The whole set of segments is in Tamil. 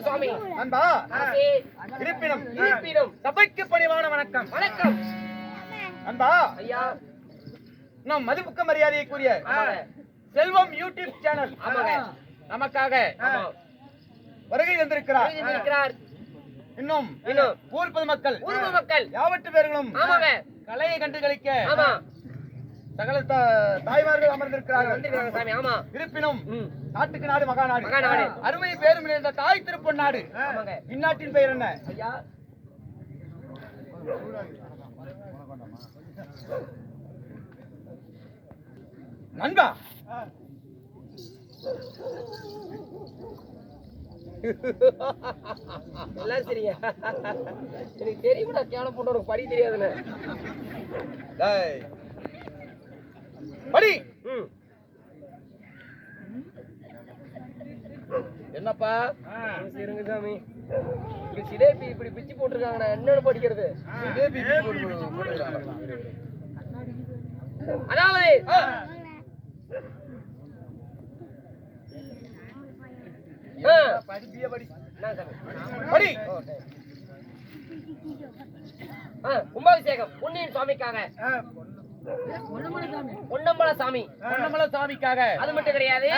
சுவாமி அரசே, இருப்பினும் இருப்பினும். சபைக்கு பணிவான வணக்கம். வணக்கம். நண்பா. ஐயா. நம் மதிப்புக்க மரியாதைக்குரிய செல்வம் யூடியூப் சேனல். நமக்காக வருகை தந்திருக்கிறார். இன்னும் இன்னும். ஊர் பொதுமக்கள். ஊர்வ மக்கள் யாவற்று பேர்களும் கலையை கண்டு களிக்க ஆமா. சகல தா- தாய்மார்கள் அமர்ந்திருக்கிறார்கள். சாமி ஆமா. இருப்பினும் நாட்டுக்கு நாடு மகாநாடு. மகாநாடு. அருமை பேரும் நிறைந்த தாய் திருப்பொன் நாடு. ஆமாங்க. இந்நாட்டின் பெயர் என்ன? ஐயா. நண்பா. எல்லாரும் சரிங்க. எனக்கு தெரியுமா கேவலம் போட்டு உனக்கு படி தெரியாதுன்னு. டேய். படி. என்னப்பா? இருங்க சாமி. இப்படி சிலேபி இப்படி பிச்சு போட்டிருக்காங்க. நான் என்னன்னு படிக்கிறது. அதாவது கும்பாபிஷேகம். புண்ணியன் சுவாமிக்காக. பொன்னம்பல சாமி பொன்னமல சாமிக்காக அது மட்டும் கிடையாது.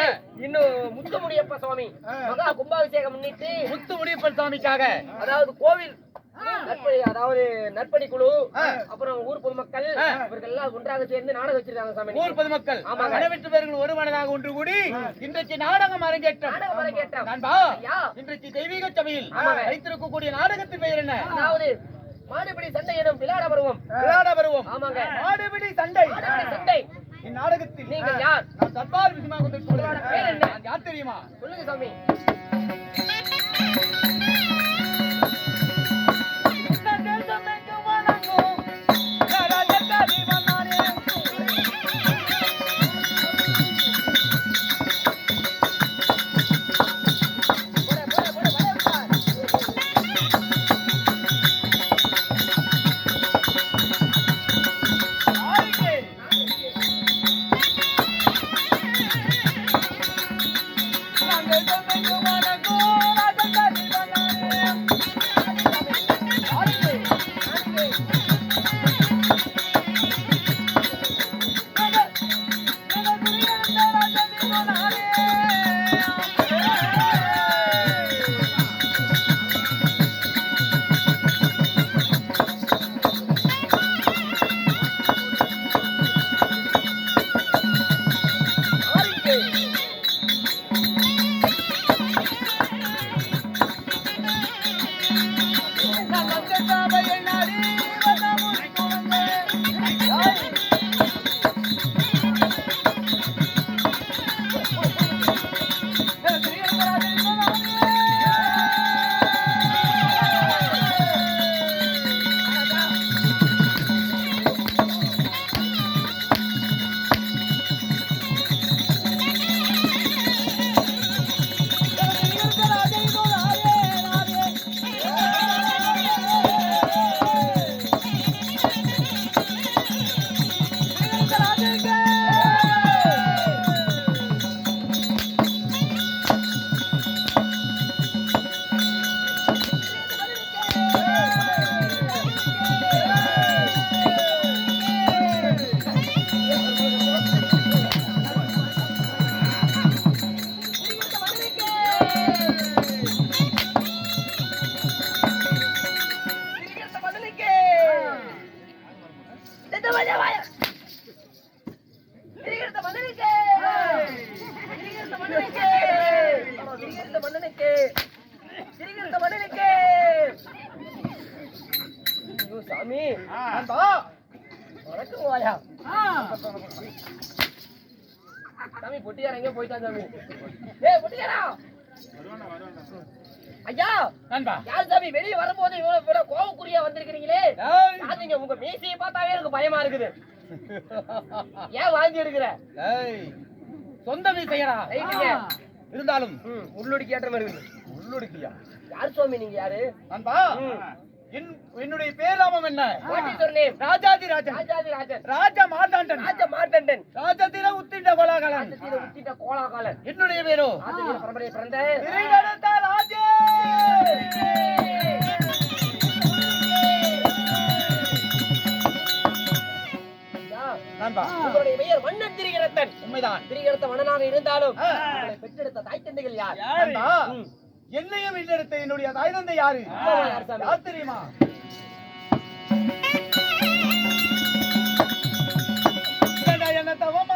சுவாமி. மகா கும்பாபிஷேகம் முன்னிட்டு முத்து முடியப்பன் சாமிக்காக அதாவது கோவில் நற்பணி அதாவது நற்பணி குழு. அப்புறம் ஊர் பொதுமக்கள். இவர்கள் எல்லாம் ஒன்றாக சேர்ந்து நாடகம் வச்சிருக்காங்க சாமி. ஊர் பொதுமக்கள். ஆமாங்க. அனைவற்று பேர்கள் ஒரு மனதாக ஒன்று கூடி இன்றைக்கு நாடகம் அரங்கேற்றம். நாடகம் அரங்கேற்றம். நண்பா ஐயா. இன்றைக்கு தெய்வீக சபையில். வைத்திருக்கக்கூடிய நாடகத்தின் பெயர் என்ன? அதாவது மாடுபிடி சண்டை எனும் விளையாட பருவம் விளையாட வருவோம். ஆமாங்க. மாடுபிடி சண்டை. சண்டை. இந்நாடகத்தில் நீங்கள் யார்? நான் தற்பால் விஷயமாக உங்களோட பேர் என்ன? யார் தெரியுமா? சொல்லுங்க சாமி. சாமி பொட்டியார் எங்க போயிட்டான் சாமி. ஏய் பொட்டியாரா? ஐயா நண்பா. யார் சாமி? வெளிய வரும்போது இவ்வளவு இவ்வளவு கோவக்குறியா வந்திருக்கிறீங்களே. பாத்தீங்க உங்க மீசையை பார்த்தாவே எனக்கு பயமா இருக்குது. ஏன் எடுக்கிற? ஏய், சொந்த ரைட்டுங்க இருந்தாலும் உள்ளுடிக்கு ஏற்ற மாதிரி உள்ளுடுக்கியா? யார் சுவாமி நீங்க யாரு? நண்பா. என்னுடைய பேராமம் என்ன? ராஜாதி ராஜன். ராஜாதி ராஜன். ராஜ மார்த்தாண்டன். ராஜ மார்த்தண்டன். ராஜத்தில உத்திண்ட கோலாகலன். ராஜத்தீர உத்திட்ட கோலாகாலன். என்னுடைய பேரோ? பரம்பரை பிறந்த திரைநடத்த ராஜே! உங்களுடைய பெயர் மன்னன் திரிகரத்தன். உண்மைதான். திரிகரத்த மன்னனாக இருந்தாலும் பெற்றெடுத்த தாய் தந்தைகள் யார். என்னையும் வீட்டெடுத்த என்னுடைய தாய் தந்தை யாரு யார் தெரியுமா? என்ன தவமா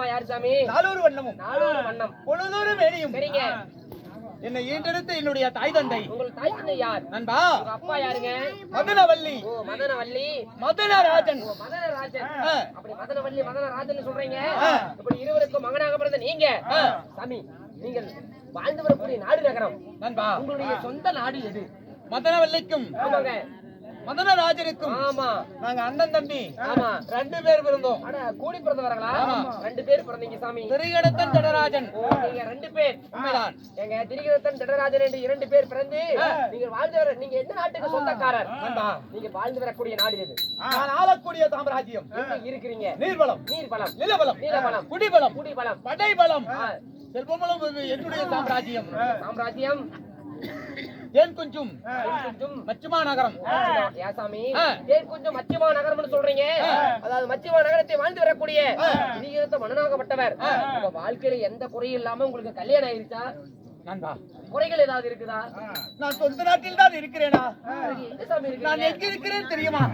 அம்மா யார் சாமி? நாலூர் வண்ணமும். நாலூர் மன்னம் பொழுதொரு மேனியும் சரிங்க. என்னை ஈண்டெடுத்த என்னுடைய தாய் தந்தை. உங்கள் தாய் தந்தை யார்? நண்பா. உங்க அப்பா யாருங்க? மதுனவல்லி. ஓ மதனவல்லி. மதுனராஜன். ஓ மதனராஜன். அப்படி மதனவல்லி மதனராஜன் சொல்றீங்க. இப்படி இருவருக்கும் மகனாக பிறந்த நீங்க. சாமி நீங்கள் வாழ்ந்து வரக்கூடிய நாடு நகரம். நண்பா. உங்களுடைய சொந்த நாடு எது? மதனவல்லிக்கும். ஆமாங்க. மதனராஜனுக்கும். ஆமா. நாங்க அண்ணன் தம்பி. ஆமா. ரெண்டு பேர் பிறந்தோம். அட கூடி பிறந்தவர்களா? ஆமா. ரெண்டு பேர் பிறந்தீங்க சாமி. திருகடத்தன் ஜடராஜன் நீங்க ரெண்டு பேர். உண்மைதான். எங்க திரிகரத்தன் திடராஜன் என்று இரண்டு பேர் பிறந்து நீங்க வாழ்ந்து வர நீங்க எந்த நாட்டுக்கு சொந்தக்காரர்? நீங்க வாழ்ந்து வரக்கூடிய நாடு எது? நான் ஆளக்கூடிய சாம்ராஜ்யம். இருக்கிறீங்க? நீர்வளம். நீர் பலம் நிலபலம் நீலபலம். குடிபலம் குடி பலம் படைபலம். செல்வபலம் என்னுடைய சாம்ராஜ்யம். சாம்ராஜ்யம். தேன் குஞ்சும்? மச்சுமா நகரம். யாசாமி ஆ. ஏன் கொஞ்சம் மச்சிமா நகரம்னு சொல்றீங்க? அதாவது மச்சிமா நகரத்தை வாழ்ந்து வரக்கூடிய திரிகரத்த மன்னனாகப்பட்டவர். உங்க வாழ்க்கையில எந்த குறையும் இல்லாம உங்களுக்கு கல்யாணம் ஆயிருச்சா? குறைகள் ஏதாவது இருக்குதா? நான் சொந்த நாட்டில் தான் இருக்கிறேனா சாமி நான் இருக்கு எங்க இருக்கிறேன் தெரியுமா?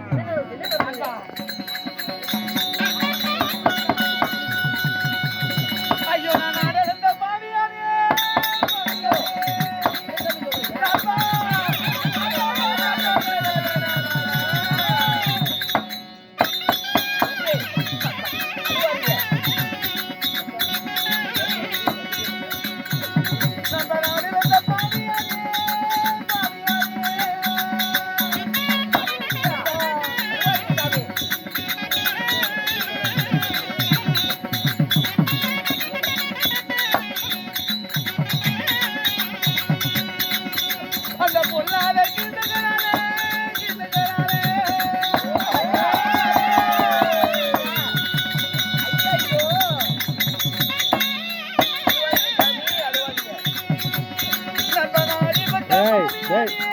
right.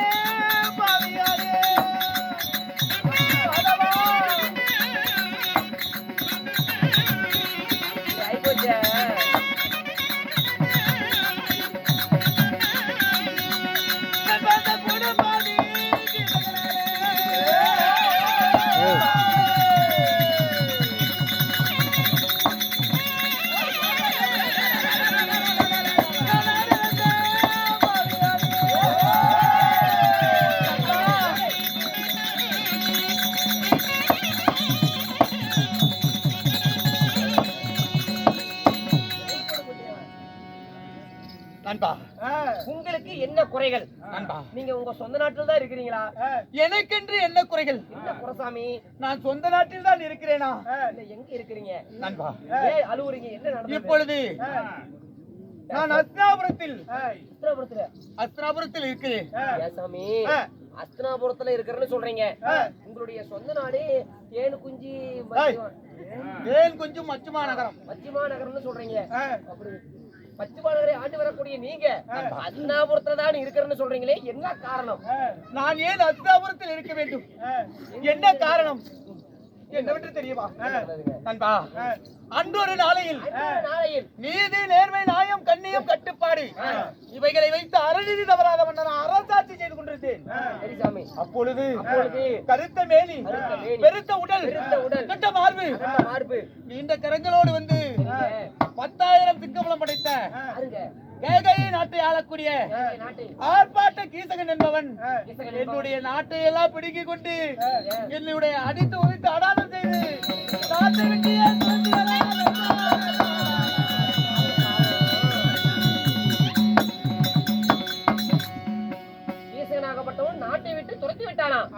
நண்பா உங்களுக்கு என்ன குறைகள்? நண்பா நீங்க உங்க சொந்த நாட்டில் தான் இருக்கிறீங்களா? எனக்கென்று என்ன குறைகள்? என்ன குறசாமி. நான் சொந்த நாட்டில் தான் இருக்கிறேனா? எங்க இருக்கிறீங்க? நண்பா. அழுவுறீங்க. என்ன நடந்தது? இப்பொழுது நான் அஸ்தினாபுரத்தில். அஸ்தினாபுரத்துல? அஸ்தினாபுரத்தில் இருக்கிறேன். சாமி அஸ்தினாபுரத்துல இருக்கிறேன்னு சொல்றீங்க. உங்களுடைய சொந்த நாடு தேனு குஞ்சி ஏன் கொஞ்சம் மச்சுமா நகரம். பச்சிமா நகரம்னு சொல்றீங்க. அப்படி பச்சிமா நகரை ஆண்டு வரக்கூடிய நீங்க அஸ்தினாபுரத்துல தான் இருக்கிறேன்னு சொல்றீங்களே என்ன காரணம்? நான் ஏன் அஸ்தினாபுரத்தில் இருக்க வேண்டும்? என்ன காரணம்? என்னவென்று தெரியுமா நண்பா அன்றொரு நாளையில் நாளையில். நீதி நேர்மை நியாயம் கண்ணியம் கட்டுப்பாடு இவைகளை வைத்து தவறாத மன்னர் அரசாட்சி செய்து கொண்டிருந்தேன். அப்பொழுது கருத்த மேனி, பெருத்த உடல் கெட்ட மார்பு. நீண்ட கரங்களோடு வந்து. பத்தாயிரம் திக்கமலம் படைத்த கேகை நாட்டை ஆளக்கூடிய ஆர்ப்பாட்ட கீசகன் என்பவன் என்னுடைய நாட்டை எல்லாம் பிடுங்கிக் கொண்டு என்னுடைய அடித்து உதைத்து அடாதம் செய்து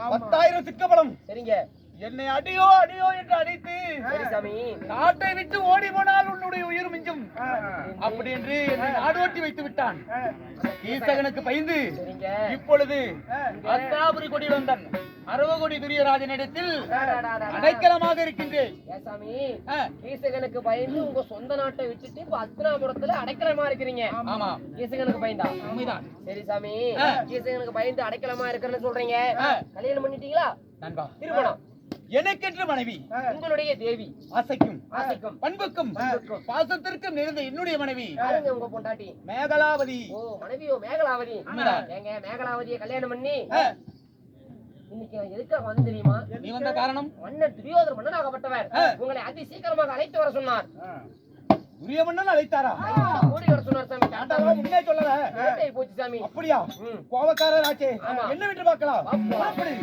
பத்தாயிரம் சிக்கப்படம் சரிங்க. என்னை அடியோ அடியோ என்று அடித்து நாட்டை விட்டு ஓடி போனால் உன்னுடைய உயிர் மிஞ்சும். அப்படி என்று என்னை நாடோட்டி வைத்து விட்டான். ஈசகனுக்கு பயந்து இப்பொழுது அத்தாபுரி கொடிவந்தன் அரவகொடி துரியராஜனிடத்தில் அடைக்கலமாக இருக்கின்றேன். ஈசகனுக்கு பயந்து உங்க சொந்த நாட்டை விட்டுட்டு இப்ப அஸ்தினாபுரத்துல அடைக்கலமா இருக்கிறீங்க. ஆமா. ஈசகனுக்கு பயந்தா? உண்மைதான். சரி சாமி ஆ. ஈசகனுக்கு பயந்து அடைக்கலமா இருக்கிறேன்னு சொல்றீங்க. கல்யாணம் பண்ணிட்டீங்களா? நண்பா. திருமணம். எனக்கென்று மனைவி. உங்களுடைய தேவி. ஆசைக்கும் ஆசைக்கும். பண்புக்கும் பாசத்திற்கும் நிறைந்த என்னுடைய மனைவி. உங்க பொண்டாட்டி? மேகலாவதி. ஓ மனைவியோ மேகலாவதி. ஏங்க மேகலாவதியை கல்யாணம் பண்ணி இன்னைக்கு எதுக்காக வந்து தெரியுமா? நீ வந்த காரணம்? மன்னர் துரியோதர் மன்னனாகப்பட்டவர். உங்களை அதி சீக்கிரமாக அழைத்து வர சொன்னார். துரியமன்னன் அழைத்தாரா? ஓடி வர சொன்னார் சாமி. கேட்டாவா முன்னே சொல்லல. போச்சு சாமி. அப்படியா. கோபக்காரர் ஆச்சே. என்ன விட்டு பார்க்கலாம். அப்படி.